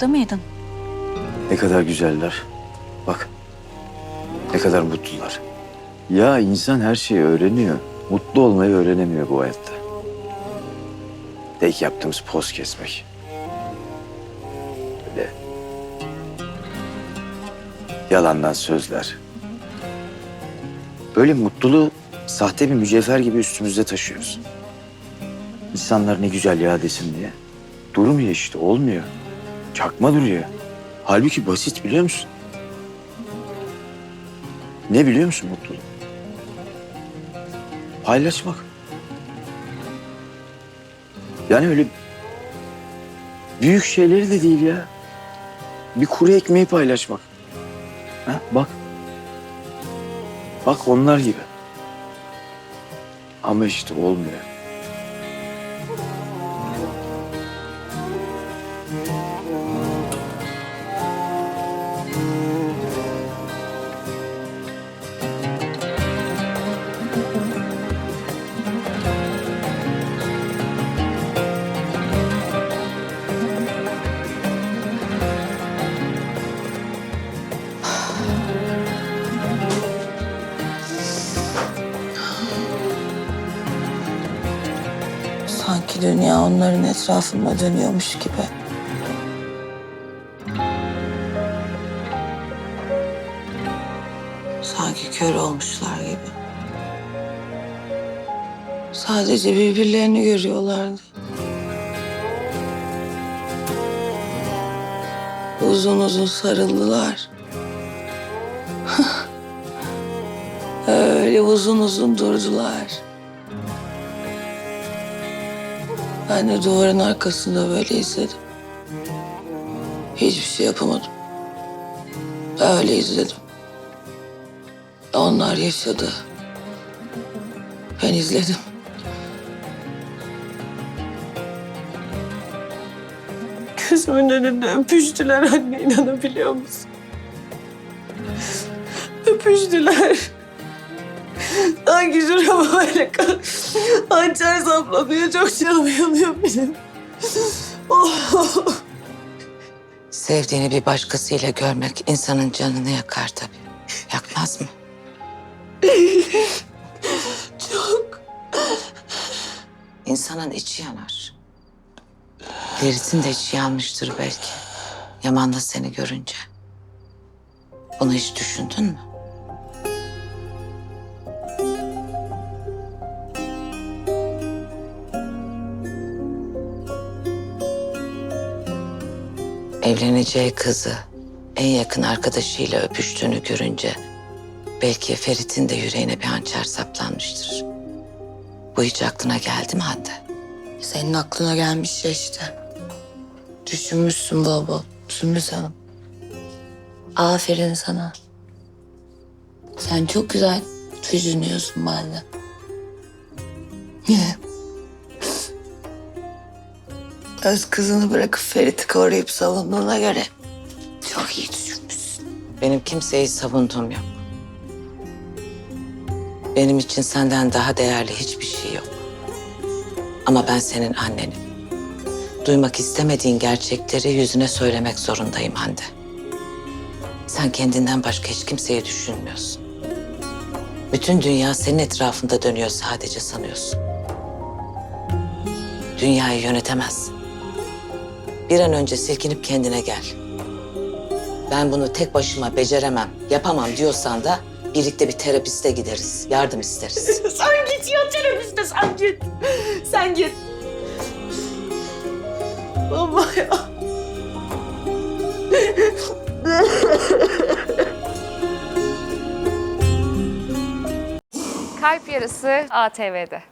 orada mıydın? Ne kadar güzeller. Bak. Ne kadar mutlular. Ya insan her şeyi öğreniyor. Mutlu olmayı öğrenemiyor bu hayatta. Tek yaptığımız poz kesmek. Böyle. Yalandan sözler. Böyle mutluluğu sahte bir mücevher gibi üstümüzde taşıyoruz. İnsanlar ne güzel ya desin diye. Durmuyor işte, olmuyor. Çakma duruyor. Halbuki basit biliyor musun? Ne biliyor musun mutluluk? Paylaşmak. Yani öyle büyük şeyleri de değil ya. Bir kuru ekmeği paylaşmak. Ha, bak. Bak onlar gibi. Ama işte olmuyor. Dünya onların etrafında dönüyormuş gibi. Sanki kör olmuşlar gibi. Sadece birbirlerini görüyorlardı. Uzun uzun sarıldılar. Öyle uzun uzun durdular. Ben de duvarın arkasında böyle izledim. Hiçbir şey yapamadım. Öyle izledim. Onlar yaşadı. Ben izledim. Gözümün önünde öpüştüler anne inanabiliyor musun? Öpüştüler. Hangi şurama böyle hançer saplanıyor. Çok canım yanıyor benim. Oh. Sevdiğini bir başkasıyla görmek insanın canını yakar tabii. Yakmaz mı? Çok. İnsanın içi yanar. Ferit'in de içi yanmıştır belki. Yaman da seni görünce. Bunu hiç düşündün mü? Evleneceği kızı en yakın arkadaşıyla öpüştüğünü görünce belki Ferit'in de yüreğine bir hançer saplanmıştır. Bu hiç aklına geldi mi Hande? Senin aklına gelmiş ya işte. Düşünmüşsün baba. Sümbüz Hanım. Aferin sana. Sen çok güzel düşünüyorsun bende. Öz kızını bırakıp Ferit'i koruyup savunduğuna göre çok iyi düşünmüşsün. Benim kimseyi savunduğum yok. Benim için senden daha değerli hiçbir şey yok. Ama ben senin annenim. Duymak istemediğin gerçekleri yüzüne söylemek zorundayım Hande. Sen kendinden başka hiç kimseyi düşünmüyorsun. Bütün dünya senin etrafında dönüyor sadece sanıyorsun. Dünyayı yönetemezsin. Bir an önce silkinip kendine gel. Ben bunu tek başıma beceremem, yapamam diyorsan da birlikte bir terapiste gideriz. Yardım isteriz. Sen git ya terapiste sen git. Sen git. Baba ya. Kalp Yarısı ATV'de.